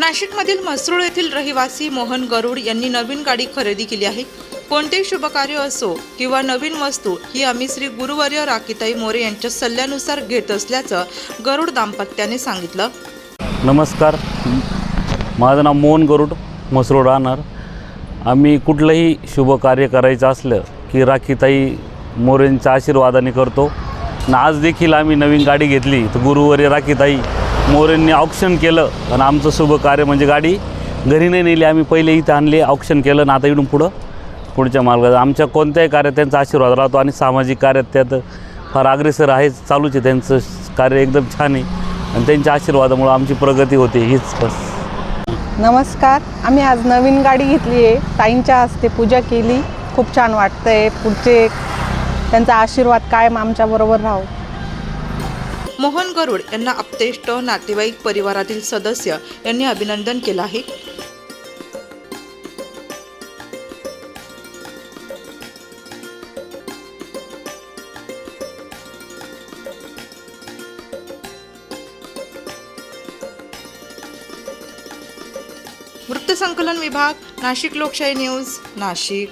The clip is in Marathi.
नाशिकमधील मसरूळ येथील रहिवासी मोहन गरुड यांनी नवीन गाडी खरेदी केली आहे. कोणतेही शुभकार्य असो किंवा नवीन वस्तू ही आम्ही श्री गुरुवर्य राखीताई मोरे यांच्या सल्ल्यानुसार घेत असल्याचं गरुड दाम्पत्याने सांगितलं. नमस्कार. माझं नाव मोहन गरुड मसरूळ राहणार. आम्ही कुठलंही शुभ कार्य करायचं असलं की राखीताई मोरेंच्या आशीर्वादाने करतो. आणि आज देखील आम्ही नवीन गाडी घेतली. तर गुरुवारी राखीताई मोरेंनी ऑप्शन केलं. आणि आमचं शुभ कार्य म्हणजे गाडी. घरी नाही नेली आम्ही पहिले इथं आणली ऑप्शन केलं आणि आता इकडून पुढं पुढच्या मार्गात आमच्या कोणत्याही कार्यात त्यांचा आशीर्वाद राहतो आणि सामाजिक कार्यात त्यात फार अग्रेसर आहे चालूच आहे त्यांचं कार्य एकदम छान आहे. आणि त्यांच्या आशीर्वादामुळं आमची प्रगती होते हीच बस. नमस्कार. आम्ही आज नवीन गाडी घेतली आहे. ताईंच्या हस्ते पूजा केली. खूप छान वाटतंय. पुढचे त्यांचा आशीर्वाद कायम आमच्याबरोबर राहो. मोहन गरुड यांना आप्तेष्ट नातेवाईक परिवारातील सदस्य यांनी अभिनंदन केलं आहे. वृत्तसंकलन विभाग नाशिक लोकशाही न्यूज नाशिक.